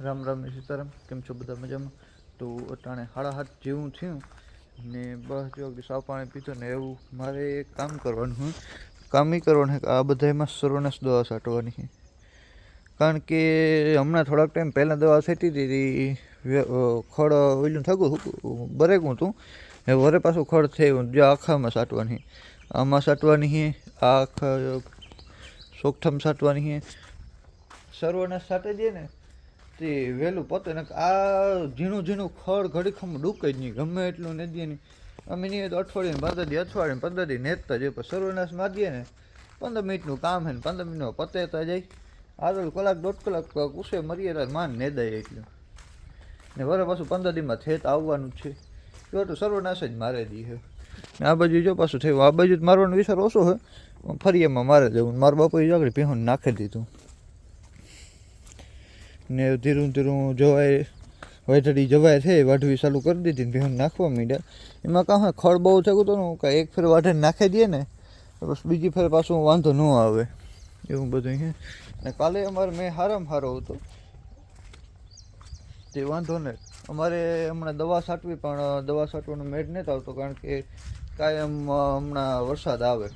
રામ રામ સીતારામ. કેમ છો બધા મજામાં? તો અટાણે હાડા હાથ જેવું થયું ને બસ જો સાવ પાણી પીતો ને એવું મારે કામ કરવાનું હોય કામ એ કરવાનું કે આ બધામાં સર્વનાશ દવા છાંટવાની છે. કારણ કે હમણાં થોડાક ટાઈમ પહેલાં દવા છેટી અ, ખડ ઓલું થયું બરેકું હતું. ને વરે પાછું ખડ થયું જે આખામાં છાંટવાની આમાં સાટવાની હે આખા સોગઠમ સાટવાની હે સર્વનાશ સાટે દે ને તે વહેલું પતે ને આ ઝીણું ઝીણું ખડ ઘડીખમ ડૂકે જ નહીં. ગમે એટલું ને દે નહીં અમે નહીં તો અઠવાડિયે પંદર દી અઠવાડિયે પંદર દી નેતતા જાય પણ સર્વનાશમાં દે ને પંદર મિનિટનું કામ છે ને પંદર મિનિટમાં પતેતા જાય. આગળ કલાક દોઢ કલાક કુસે મરીએ તો માન નેદાય એટલું. ને વરે પાછું પંદર દીમાં થેત આવવાનું છે. જો તો સર્વનાશ જ મારે દી છે ને આ બાજુ જો પાછું થયું. આ બાજુ જ મારવાનો વિચાર ઓછો છે ફરી એમાં મારે જવું મારા બાપુએ આગળ પીહું નાખી દીધું. ને ધીરું ધીરું જવાય, વાઢડી જવાય છે, વાઢવી ચાલુ કરી દીધી ને ભેહું નાખવા માંડ્યા. એમાં કાં ખળ બહુ થયું ને કાંઈ એક ફેર વાઢે નાખી દઈએ ને, બસ બીજી ફેર પાછું વાંધો ન આવે. એવું બધું છે. ને કાલે અમારે મેં હારામ હારો હતો. તે વાંધો નહીં અમારે હમણાં દવા છાંટવી, પણ દવા છાંટવાનો મેળ નથી આવતો, કારણ કે કાયમ હમણાં વરસાદ આવે.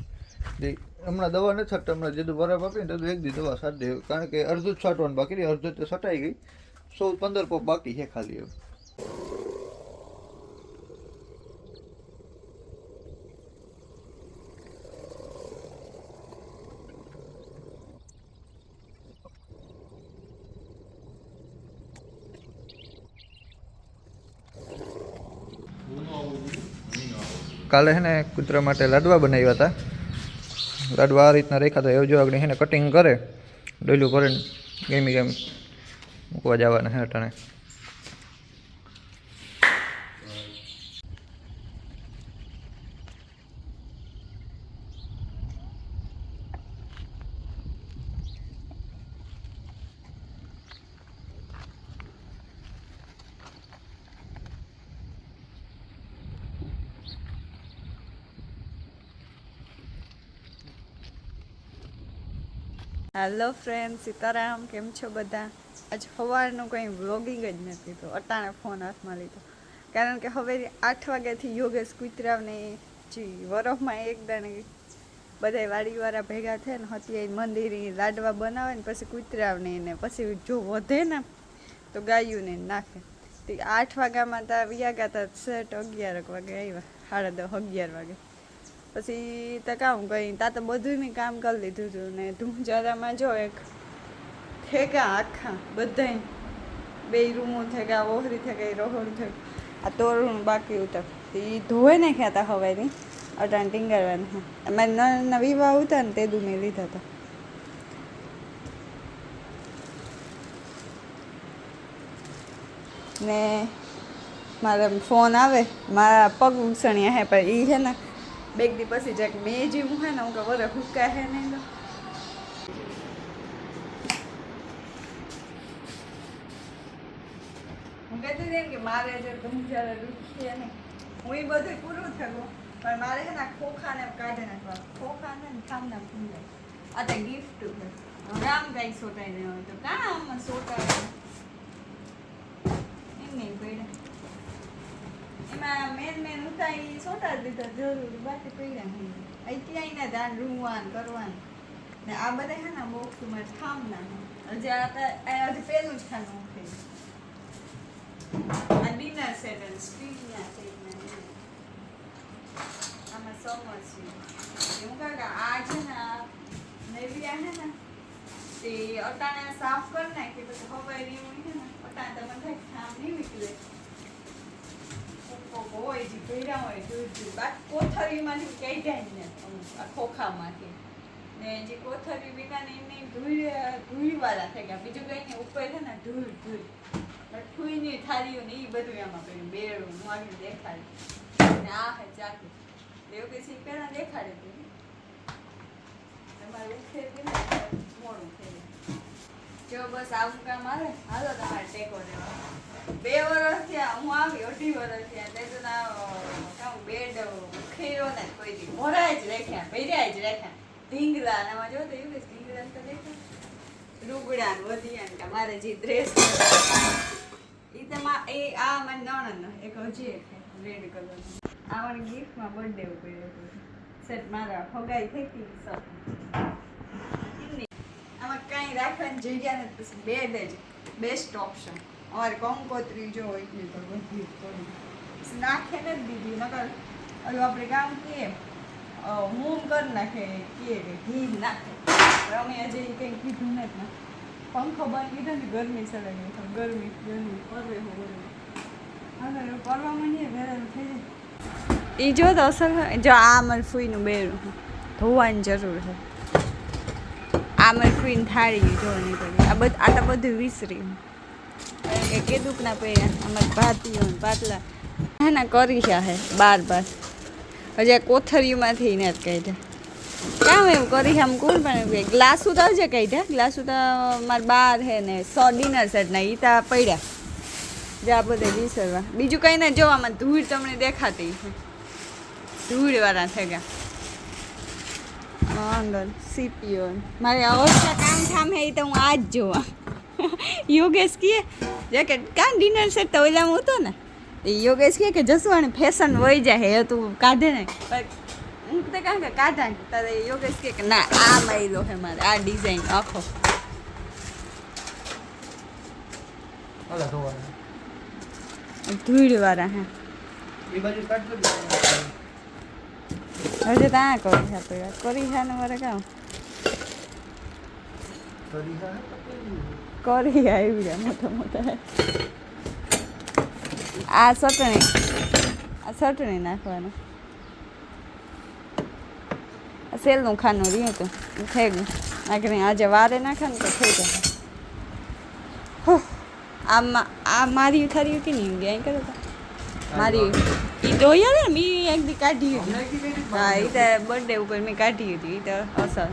તે હમણાં દવા નથી છાંટતા, હમણાં જેટલું બરાબર આપીને તેટલું એક દી દવા છાંટી દેવી. કારણ કે અડધું જ છાંટવાનું બાકી રહી અડધું તો છટાઈ ગઈ. સો પંદર પોપ બાકી છે ખાલી એમ કાલે છે ને કૂતરા માટે લાડવા બનાવ્યા હતા. લાડવા આ રીતના રેખા તો એવું જો આગળ એને કટિંગ કરે ડોલું કરે ગેમી ગેમ મૂકવા જવાના હે અટાણે. હેલો ફ્રેન્ડ સીતારામ, કેમ છો બધા? આજ સવારનું કંઈ વ્લોગિંગ જ નથી, તો અટાણે ફોન હાથમાં લીધો. કારણ કે હવે આઠ વાગ્યાથી યોગેશ કુતરાવને જી વરફમાં એકદાને બધા વાડીવાળા ભેગા થયા ને હતી મંદિરે લાડવા બનાવે ને પછી કુતરાવને ને પછી જો વધે ને, તો ગાયુંને નાખે. તે આઠ વાગ્યામાં તા વ્યાગા તા સેટ અગિયાર વાગે આવ્યા, સાડા દસ, અગિયાર વાગે. પછી તો કામ કરી તા તો બધું મેં કામ કરી લીધું હતું ને ધૂંજારામાં જો એક થેકા આખા બધાય. બે રૂમો થેગા ઓહરી થઈ ગઈ રહોડ થઈ આ તોરણ બાકી ઉતર. એ ધોવે ને ખ્યાતા હવાઈની અટાણ ટીંગારવાના અમારે નાના નવી વિવાહ ઉતા ને તે દુ મેં લીધા હતા ને મારા ફોન આવે. મારા પગ ઉસણ્યા હે, પણ એ છે ને બેગ દી પછી જાક મેં જેવું હે ને, હું કે વરે હુકા હે નહીં તો હું કહેતી હતી કે મારે જે ધૂમઝારા દુખીએ ને હું એ બધું પૂરું થયું, પણ મારે છે ને ખોખાને કાઢી નાખવા ખોખા ને ખામના ફૂલે આ તો ગિફ્ટ છે. રામ કાંઈક સોટાઈ રહ્યો હોય તો કાં આમ સોટાય એમ નહીં એમાં મેન મેન ઉતારી સોટાડી દીધા, જરૂરી કરવાનું. આ બધા છે ને આમાં સમજ છે. કાકા આ છે ને નેવિયા ને, તે અટાણે સાફ કરી નાખી, પછી હવાઈ રીવું છે ને, અટાણે તમે થાય ઠામ નહીં નીકળે. હોય, જે ભર્યા હોય દૂર દૂર બાકી કોથળીમાંથી ક્યાંય જાય ને આ ખોખામાંથી. ને જે કોથળી વિના એની ધૂળ, ધૂળવાળા થઈ ગયા બીજું કઈ ઉપર છે ને ધૂળ ધૂળ. ઠુઈની થાળીઓ ને એ બધું એમાં પડ્યું બેડું મારું ને આ હે ચાકુ. એવું કે પહેલા દેખાડે તું. તમારે ઉઠે મોડું. જો બસ આવું કામ આવે હાલો તમારે ટેકો દેવા બે વર્ષ થયા, હું આવી અઢી વર્ષ થયા. તે તો ના બેડ ખેરો ને કોઈ દી. મોરા જ રાખ્યા ભર્યા જ રાખ્યા. ઢીંગલા ને એમાં જો તો એવું ઢીંગલા તો દેખા રૂગડા ને વધિયા ને મારે જે ડ્રેસ એ તમા એ, આ મને નણંદ એક હજી રેડ કલર આ મને ગિફ્ટમાં બર્થડે ઉપર સેટ મારા ફગાઈ થઈ હતી આમાં કાંઈ રાખવાની જગ્યા નથી બેડ જ બેસ્ટ ઓપ્શન અમારે કંકોત્રી જો એટલી તો બધી થોડી. નાખે ને જ દીધી, નકર ઓલું આપણે કામ કહીએ હું કરી નાખે, કહીએ કે ઘી નાખે. અમે હજી કંઈ કીધું નથી પંખો બંધ કીધો ને, ગરમી ચડે ગરમી ગરમી પરવે હો ગરમી પરવા માંડીએ વેરાનું થઈ જાય. એ જો તો હોય, જો આ મારી ફૂઈનું બેરું ધોવાની જરૂર છે. આ મારી ફૂઈને થાળી જો નહીં પડી આ બધું, આ તો બધું વિસરી. કે કીધું ના પડ્યા અમારે ભાતીઓ ને પાટલા હે ને કરી હે, બાર બાર. હજી આ કોથળીમાંથી ને જ કાઢ્યા. કામ એવું કરી આમ કોણ પણ ગ્લાસ કહે તો હજે કાઢ્યા. ગ્લાસુ તો મારે બાર હે ને, સો ડિનર સેટના ના ઈ તા પડ્યા. જે આ બધે વિસરવા. બીજું કંઈ ના જોવામાં ધૂળ તમને દેખાતી છે ધૂળવાળા થઈ ગયા અંદર સીપીઓ મારે ઓછા કામ થામ હે તો હું આજ જોવા. યોગેશ કહે જેકેટ કે ડિનર સેટ તો ઓલામાં હતો ને? એ યોગેશ કહે કે જસવાણી ફેશન વહી જાય હે તું કાઢે ને. હું તો કાં કે કાઢા તારે યોગેશ કહે કે ના આ માયલો હે મારે આ ડિઝાઇન આખો. ધોવાના. ધૂળવાળા હે. હજે ત્યાં કરી છે આપણે કરી છે ને મારે કામ? કરી આવી ગયા મોટા મોટા. આ ચટણી. આ ચટણી નાખવાનું. આ સેલનું ખાનું રહ્યું હતું. થઈ ગયું. આગળ આજે વારે નાખે ને તો થઈ જાય. આ મારી થારી કે નહીં ગયા કરો તો. મારી જોયા ને મેં એક દી કાઢી હતી. હા એ તો બર્થડે ઉપર મેં કાઢી હતી એ તો અસર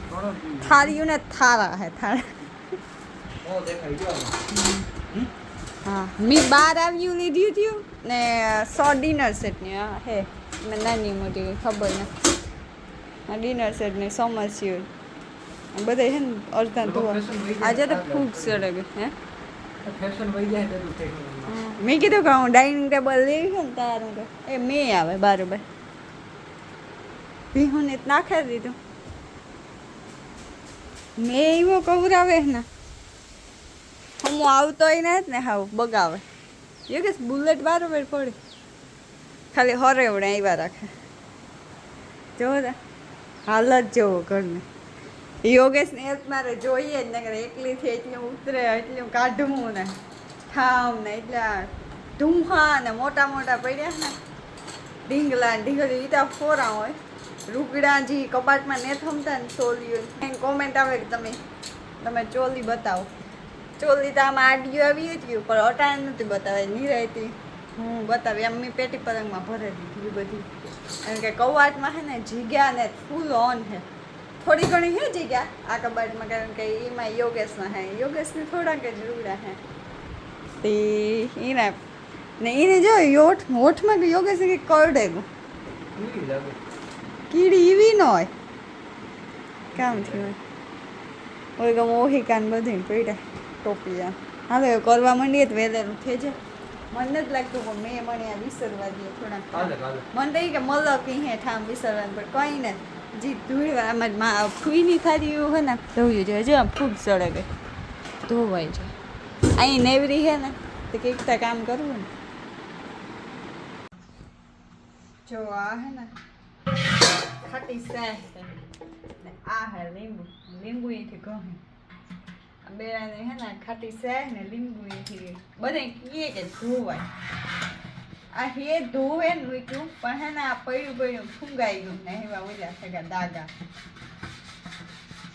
થાળીયું ને થારા હે થારા. હા મેં બાર આવ્યું લીધું હતું ને સો ડિનર સેટની હા હે મેં નાની મોટી ખબર નથી આ ડિનર સેટની સમસ્યું. બધા છે ને અડધા ધોવા. આજે તો ખૂબ સરસ હે? ફેશન વહી જાય. મેં કીધું કે હું ડાઇનિંગ ટેબલ લેવી છે ને તારું તો. એ મેં આવે બરાબર. ભીહુને નાખી દીધું. મેં એવો કવરાવે ને હું આવતોય ને જ ને હાવ બગાવે. યોગેશ બુલેટ બરાબર પડે. ખાલી હરેવડે આવ્યા રાખે. જો ને હાલ જ જેવો ઘરને. યોગેશને એક મારે જોઈએ જ ને એકલી એકલીથી એટલું ઉતરે, એટલું કાઢવું ને. ઠામ ને એટલા ધૂમા ને મોટા મોટા પડ્યા ને. ઢીંગલા ઢીંગલી ઈતા ફોરા હોય. રૂગડા જી કબાટમાં ને થમતા ને ચોલીઓ એની કોમેન્ટ આવે કે તમે તમે ચોલી બતાવો. ચોલી તો આમાં આડિયું આવી હતી પણ અટાણ નથી બતાવે નિરાયતી. હું બતાવી, એમ મેં પેટી પતંગમાં ભરે દીધી એ બધી. કારણ કે કવાટમાં છે ને જીગ્યા ને ફૂલ ઓન છે. થોડી ઘણી હે જીગ્યા આ કબાટમાં, કારણ કે એમાં યોગેશના હે યોગેશની થોડાક જ રૂગડા હે તે એને ને એને જો યોઠ હોઠમાં કે યોગેશ કે કરડે કીડી એવી ન હોય. કામ થયું હોય. ગમે ઓહી કાન બધી પડ્યા ટોપિયા. હાલો હવે કરવા માંડીએ તો વેલેરું થઈ જાય. મને નથી લાગતું પણ મેં મને આ વિસરવા હાલે હાલે. મને તો કે મલક હે ઠામ વિસરવાનું પણ કંઈ ને જે ધૂળ આમાં ફૂઈની થારી એવું હોય ને ધોયું જોઈએ જો આમ ખૂબ સળગે. ધોવાય છે અહીં નેવરી હે ને, તો કંઈક તો કામ કરવું ને. જો આ હે ને, ખાટી સાહ ને આ હે લીંબુ લીંબુ એથી કહે બે ને હે ને ખાટી સાહ ને લીંબુ એથી બધે કીએ કે ધોવાય. આ હે ધોવે ને મૂક્યું પણ હે ને આ પડ્યું પડ્યું ફૂંગાઈ ગયું ને એવા ઓલા સગા દાગા.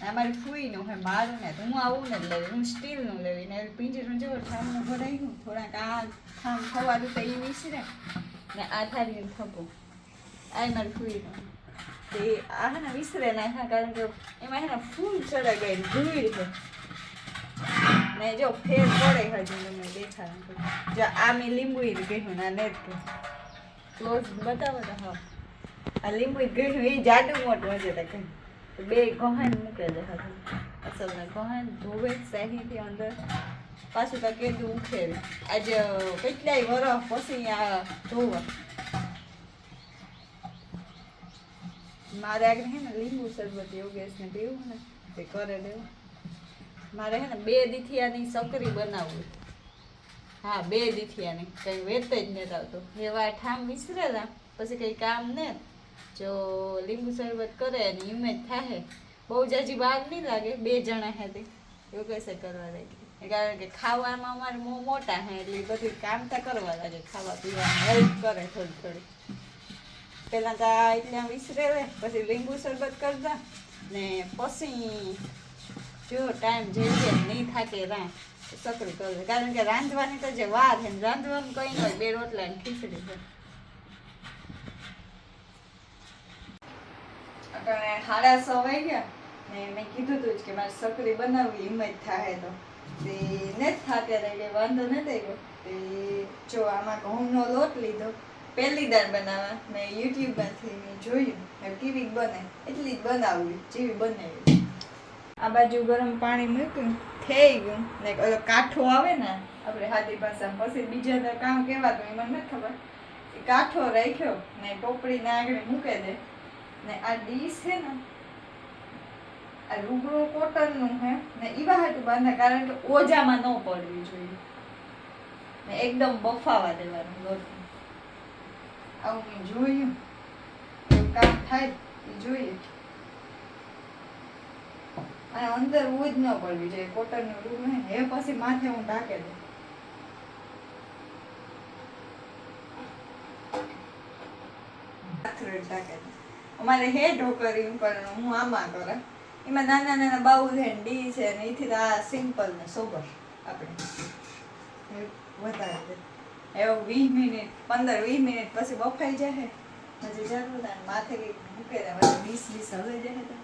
અમારી ફૂઈનું હે મારું ને તો હું આવું ને લેવી હું સ્ટીલનું લેવી ને પિંજરું જો ઠામનું ભરાઈ ગયું થોડાક આ ઠામ ખવાનું તો એ વિસરે. ને આ થારી થપો આ મારી ફૂઈનું. તે આ ને વિસરે ને હા, કારણ કે એમાં હે ને ફૂલ ચડે ગઈ ધૂળ છે ને જો ફેર પડે હજુ તમને દેખાડે જો આ મેં લીંબુ ગયું ના નેટ ક્લોઝ બતાવો તો, હા. આ લીંબુ ગયું એ જાડું મોટું હશે તો કઈ. તો બે ગહાન મૂકે છે અસલ ને ગહાન ધોવે સહીથી અંદર. પાછું તો કેદું ઉખેરે આજે કેટલાય વરસ પછી આ ધોવા. મારે આગળ હે ને લીંબુ શરબત યોગેશને પીવું ને તે કરે લેવું મારે હે ને બે દીથિયાની સકરી બનાવવી. હા, બે દીથિયાની. કઈ વેત જ નથી આવતો. એવા ઠામ વિસરેલા. પછી કઈ કામ ને જો લીંબુ શરબત કરે અને હિંમત થાય બહુ જાજી બહાર નહીં લાગે, બે જણા હે તે કહેશે કરવા લાગે કારણ કે ખાવામાં અમારે મો મોટા હે, એટલે બધું કામ તો કરવા લાગે. ખાવા પીવાનું હેલ્પ કરે થોડી થોડી. પહેલાં તો એટલે વિસરે લે પછી લીંબુ શરબત કરતા ને પછી જો ટાઈમ જઈએ નહીં થાકે રા સકડી કરે કારણ કે રાંધવાની તો જે વાર છે રાંધવાનું કંઈ નહીં બે રોટલા ખીચડી છે. અટાણે સાડા સવાઈ વાઈ ગયા ને મેં કીધું તું જ કે મારે સકરી બનાવવી હિંમત થાય તો. તે ને જ થાતે એટલે વાંધો ન થયો તે જો આમાં ઘઉંનો લોટ લીધો, પહેલી દાળ બનાવવા મેં યુટ્યુબમાંથી જોયું ને કેવી બને, એટલી જ બનાવવી, જેવી બનાવી આ બાજુ ગરમ પાણી મૂક્યું, થઈ ગયું. ને ઓલો કાઠો આવે ને, આપણે હાથી ભાષામાં પછી બીજા કામ કહેવાતું એ મને નથી ખબર. કાઠો રાખ્યો ને ટોપડીને આગળ મૂકે દે. ને આ ડીશ છે ને, આ રૂબરૂ કોટનનું હે, ને ઈવા હાટું બાંધા, કારણ કે ઓજામાં ન પડવી જોઈએ. ને એકદમ બફાવા દેવાનું લોટ આવું મેં જોયું. કામ થાય એ જોઈએ. અને અંદર ઉજ ન પડવી જોઈએ, કોટનનું રૂમ હે એ પછી માથે હું ઢાકે દઉં. ઢાકે દઉં. અમારે હે ઢોકરી પણ હું આમાં કરે. એમાં નાના નાના બાઉલ છે ને ડી છે ને એથી આ સિમ્પલ ને સોબર આપણે. વધારે દે એવો વીસ મિનિટ, પંદર વીસ મિનિટ પછી બફાઈ જાય પછી જરૂર થાય માથે કંઈક મૂકે પછી વીસ વીસ હવે જાય તો.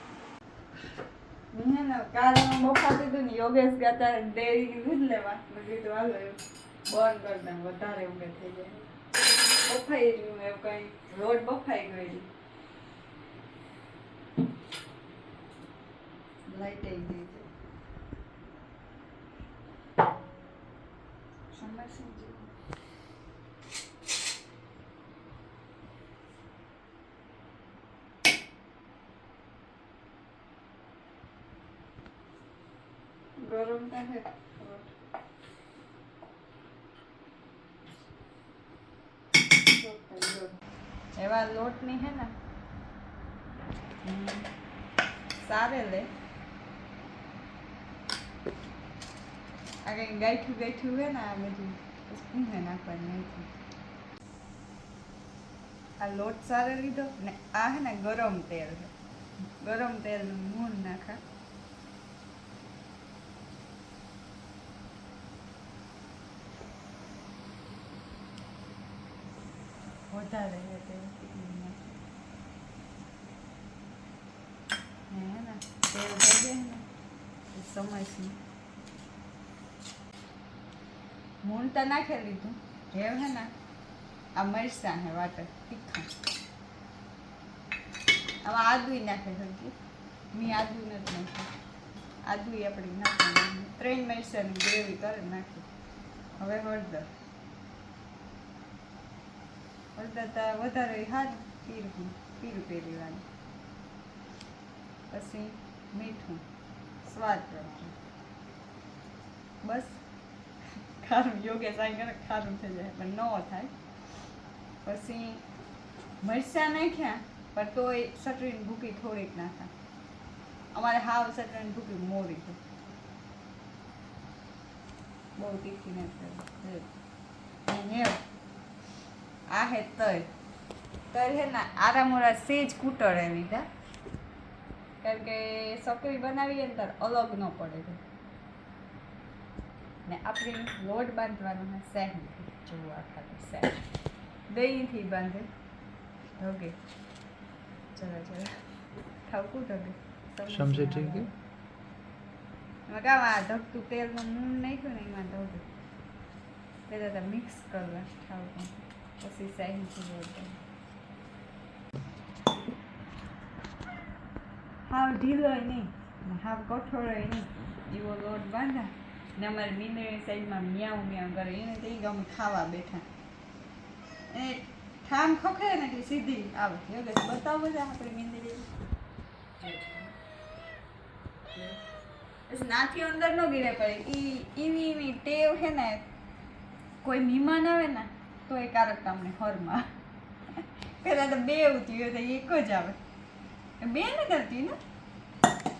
હે ને કાલે હું બફાતી ને યોગેશ ગાતા ડેરીની દૂધ લેવા. મેં કીધું, હાલો બંધ કરી દઉં વધારે ઊંઘે થઈ જાય. બફાઈ ગયું એવું કંઈ રોડ બફાઈ ગયેલી લાઈટ આવી ગઈ સમસ્યા ગરમ થાય એવા લોટની હે ને. સારે લે. આ કંઈ ગાંઠ્યું ગાંઠ્યું હે ને, આ બધું સ્પૂને નાખવાની અહીંથી આ લોટ સારે લીધો ને આ હે ને ગરમ તેલ ગરમ તેલનું મૂળ નાખા. વધારે હે નાખી. ને હે ને, તેલ થઈ જાય ને, એ મૂળ તો નાખી લીધું. રેવ હે ને, આ મરચાં હે વાટર તીખા. આમાં આદુય નાખે સમજી મેં આદુ નથી નાખ્યું. આદુય આપણે નાખવાનું. ત્રણ મરચાંની ગ્રેવી કરી નાખી. હવે હળદર. હળદર તો વધારે હાથ પીરું પીરું પહેરવાનું પછી મીઠું, સ્વાદ પ્રમાણે. બસ. ખારું યોગે સાંઈ કરે ખારું થઈ જાય, પણ ન થાય. પછી મરચાં નાખ્યા, પણ તોય સટરીની ભૂકી થોડીક નાખા. અમારે હાવ સટરીની ભૂકી મોરી છે બહુ તીખી નથી ને આ હે તલ. તલ હે ને આરામોરા સેજ કૂટળ એ લીધા કારણ કે સકરી બનાવીએ ને ત્યારે અલગ ન પડે. છે ને આપણે લોટ બાંધવાનો છે સહેનથી આ આખા સહેન દહીંથી બાંધે. ધોગે. ચલો ચલો ઠાવકું ધોગે. સમજે ઠીક મગાવા ધકતું તેલનું મૂળ નાખ્યું ને એમાં ધોગે. પહેલાં તો મિક્સ કરવા ઠાવકું પછી સહેનથી લોટ. હાવ ઢીલોય નહીં. હાવ કઠોળોય નહીં. એવો લોટ બાંધા. ને અમારે મીંદડી સાઈડમાં મ્યાઉ મ્યાઉ કરે. એને તો ગમે ખાવા બેઠા. એ ઠામ ખખડે ને એટલે સીધી આવે. યોગેશ બતાવો બધા આપણે મીંદડી નાથી અંદર ન ગીરે પડે ઈ ઈની ઈવી ટેવ છે ને, કોઈ મહેમાન આવે ને, તો એ કારક તમને હરમાં પેલા તો બે ઉતી તો એક જ આવે. બે ને કરતી ને?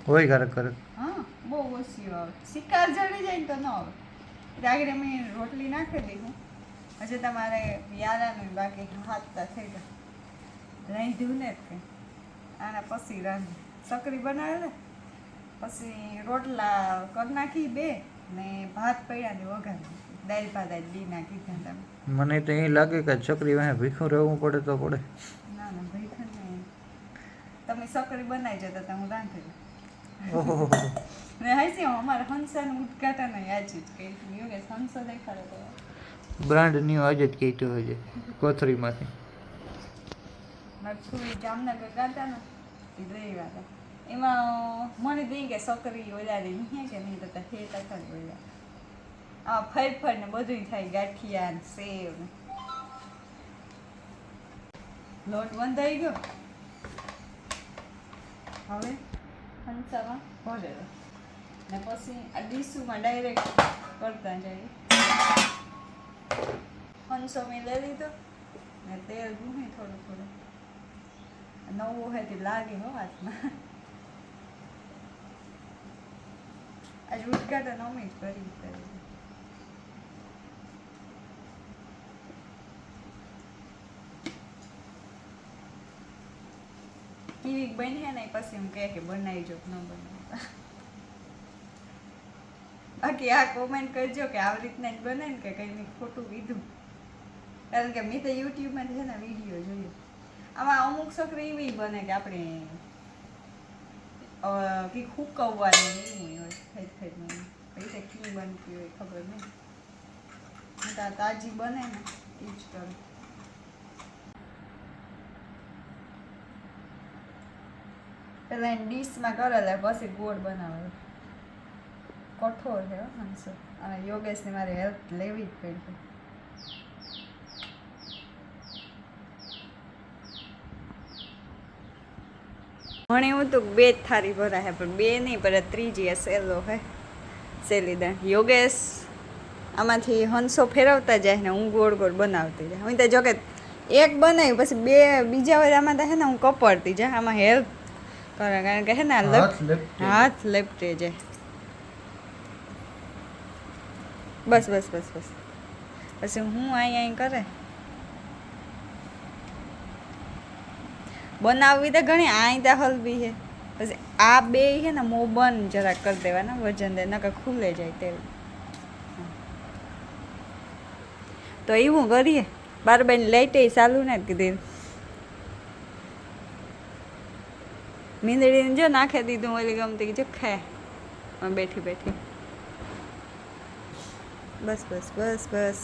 હોય ઘરે ઘરે. હા બહુ ઓછી આવે. શિકાર જડી જાય ને તો ન આવે. આગળ મેં રોટલી નાખી દીધું. હજી તમારે યારાનું બાકી હાથતા થઈ ગયા. રાંધ્યું ને જ આના પછી રાંધ્યું. સકરી બનાવે ને પછી રોટલા કરી નાખી બે ને ભાત પડ્યા ને વઘારી દાળ ભાત આજ દી નાખી તમે મને તો એ લાગે કે છોકરી વાંહે ભીખું રહેવું પડે તો પડે. ના ના ભાઈ નહીં. તમે સકરી બનાવી જતા તમે હું રાંધી બ્રાન્ડ ન્યુ આજે જ કહેતું હોય છે છોરી જામનગર ગાતા ને એ લઈ એમાં મને દઈ કે સકરી ઓલારી નહીં કે નહીં તો હે ઓલા. આ ફર ફર ને બધું થાય ગાંઠિયા ને સેવ ને. લોટ બંધાઈ ગયો. હવે? હંસામાં ભરેલો ને પછી આ ડીશુમાં ડાયરેક્ટ કરતા જઈએ પંચો મેં લઈ લીધો. ને તેલ ગુમે થોડું થોડું. નવું હોય તે લાગે હો હાથમાં. આજે ઉદઘાટન અમે જ કરી કરી. કેવી બની ને પછી એમ કહે કે બનાવી જો ન બનાવતા બાકી આ કોમેન્ટ કરજો કે આવી રીતના જ બને ને કે કંઈ ખોટું કીધું. કારણ કે મેં તો યુટ્યુબમાં છે ને વીડિયો જોયો. આમાં અમુક છોકરી એવી બને કે આપણે અ, કંઈક હુકવવાની ને એવું હોય થઈ થઈ પૈસા કી બનતી હોય ખબર નહીં. તાજી બને ને એ જ કરું. પેલા એને ડીશમાં કરેલા, પછી ગોળ બનાવે કઠોર છે માણસો અને યોગેશની મારે હેલ્પ લેવી જ પડી. મને એવું તો બે જ થારી ભરા હે પણ બે નહીં પર ત્રીજી સહેલો હે. સેલીદા યોગેશ આમાંથી હંસો ફેરવતા જાય ને હું ગોળ ગોળ બનાવતી જાય હું તો જોકે એક બનાવી, પછી બે, બીજા વાર આમાં તો હે ને હું કપડતી જાય આમાં હેલ્પ કરે કારણ કે હે ને આ હાથ લેપટે. જાય બસ બસ બસ બસ. પછી હું અહીં અહીં કરે? બનાવવી તો ઘણી આઈ તો હલવી છે. પછી આ બે છે ને મો બંધ જરાક કરી દેવાના વજન દે નકર ખુલે જાય તેવું તો એવું કરીએ? બાર બેન લેટે ચાલુ ને કીધી મીંદડીને જો નાખી દીધું ઓલી ગમતી જો ખે. બેઠી બેઠી. બસ બસ બસ બસ.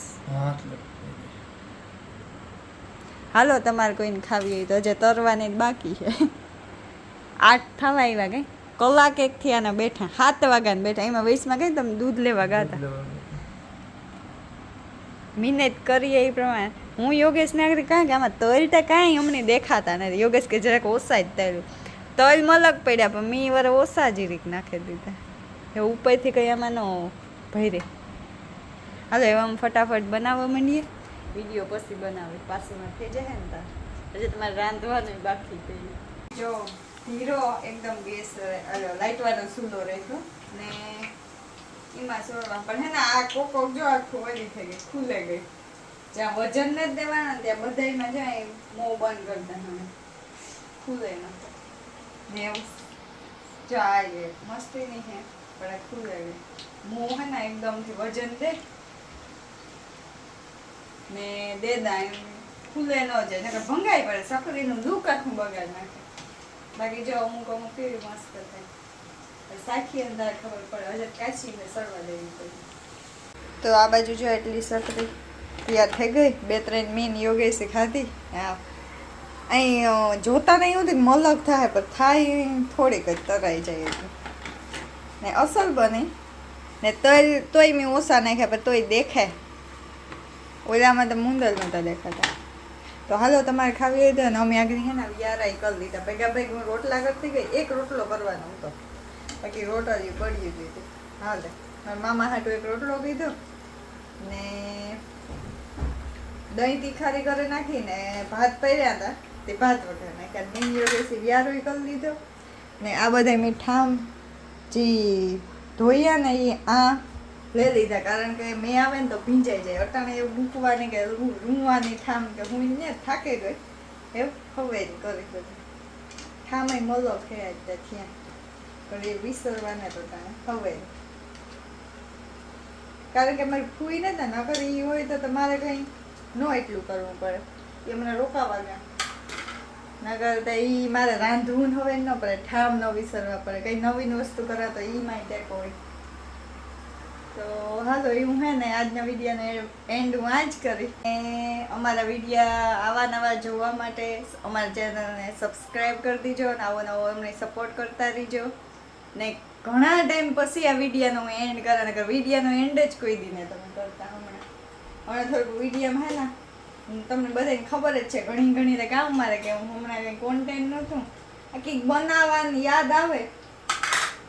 હાલો તમારે કોઈને ખાવી હોય તો હજે તરવાની બાકી છે. આઠ થવા આવ્યા કઈ? કલાક એક થી આના બેઠા. સાત વાગ્યા બેઠા. એમાં વીસમાં કઈ તમે દૂધ લેવા ગાતા મહેનત કરીએ એ પ્રમાણે. હું યોગેશ નાગરિક કહે કે આમાં તલ તો કાંઈ અમને દેખાતા નથી. યોગેશ કે જરાક ઓછા જ તલ તલ મલક પડ્યા પણ મી વરે ઓછા જ રીક નાખી દીધા. એ ઉપરથી કંઈ આમાં ન ભરે હાલો એવા અમે ફટાફટ બનાવવા માંડીએ. વીડિયો પછી બનાવે પાસેમાં થઈ જાય ને તાર. હજી તમારે રાંધવાનું બાકી પેલું જો ધીરો એકદમ ગેસ લાઇટવાનો સૂલો રહેતો ને એમાં સોળવા પણ હે ને આ કોકો જો આખું ઓલી થઈ ગઈ ખુલે ગઈ. જ્યાં વજન નથી દેવાના ત્યાં બધાયમાં જાય મોં બંધ કરી દેવાનું ખુલે ન ને એવું જો આ એ, મસ્તી નહીં હે, પણ આ આવે મોહ એકદમ ને એકદમથી વજન દે. ને દે દા એમ ખુલે ન જાય, નકર ભંગાઈ પડે. સકરીનું લુક આખું બગાડ નાખે. બાકી જો અમુક અમુક કેવી મસ્ત થાય. સાખી અંદર ખબર પડે. હજર કાચીને સરવા દેવી પડી. તો આ બાજુ જો એટલી સકરી તૈયાર થઈ ગઈ, બે ત્રણ મીન યોગેશે ખાધી. હા. અહીં જોતા નહીં હોતી મલક થાય, પણ થાય થોડીક જ તરાઈ જાય એટલું. ને અસલ બને. ને તોય તોય મેં ઓછા નાખ્યા, પણ તોય દેખાય. ઓલામાં તો મુંદલ નહોતા દેખાતા. તો હાલો, તમારે ખાવી હોય તો અમે આગળ છે ને યારાઈ કરી દીધા. ભેગા ભેગ હું રોટલા કરતી ગઈ, એક રોટલો કરવાનો હતો. બાકી રોટલી પડી દીધી હાલે. મામા હાટુ એક રોટલો કીધો. ને દહીં તીખારી કરી નાખીને ભાત પહેર્યા હતા. તે ભાત વગર. નાખ્યા નીંગીઓ બેસી વ્યારોય કરી લીધો. ને આ બધા મીઠામ જે ધોયા ને એ આ લઈ લીધા. કારણ કે મેં આવે ને તો ભીંજાઈ જાય. અટાણે એવું મૂકવાની કે રૂવાની ઠામ કે હું ને થાકે ગઈ. એવું હવે કરી બધું. ઠામે મલો ખેયા જ ત્યાં. પણ એ વિસરવાના તો તાણે હવે કારણ કે મારી ફૂઈ નતા નકર એ હોય તો તમારે કંઈ ન એટલું કરવું પડે. એ મને રોકાવા ગયા નગર તો એ મારે રાંધવું ને હવે ન પડે ઠામ ન વિસરવા પડે. કંઈ નવીન વસ્તુ કરે તો એ માય ટેકો હોય. તો હાલો, એવું હે ને, આજના વિડીયાને એન્ડ હું આ જ કરી. ને અમારા વિડીયા આવા નવા જોવા માટે અમારા ચેનલને સબસ્ક્રાઈબ કરી દીજો અને આવો નવો અમને સપોર્ટ કરતા રહીજો. ને ઘણા ટાઈમ પછી આ વિડીયાનો હું એન્ડ કરે, નકર વિડીયાનો એન્ડ જ કોઈ દીને તમે કરતા હમણાં. હમણાં થોડુંક વિડીયોમાં હે ને તમને બધાને ખબર જ છે, ઘણી ઘણી રે કામ મારે કે હું હમણાં કંઈ કોન્ટેન્ટ નહોતું. આ કંઈક બનાવવાની યાદ આવે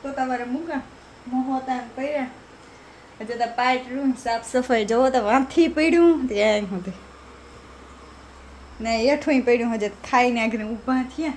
તો તમારે મૂકા. મોહોતા કર્યા હજુ તો પાઇટ રૂમ સાફ સફાઈ જોવો તો વાંથી પડ્યું. ત્યાં સુધી. ને એઠું પડ્યું, હજુ ખાઈને આગળ ઊભા થયા.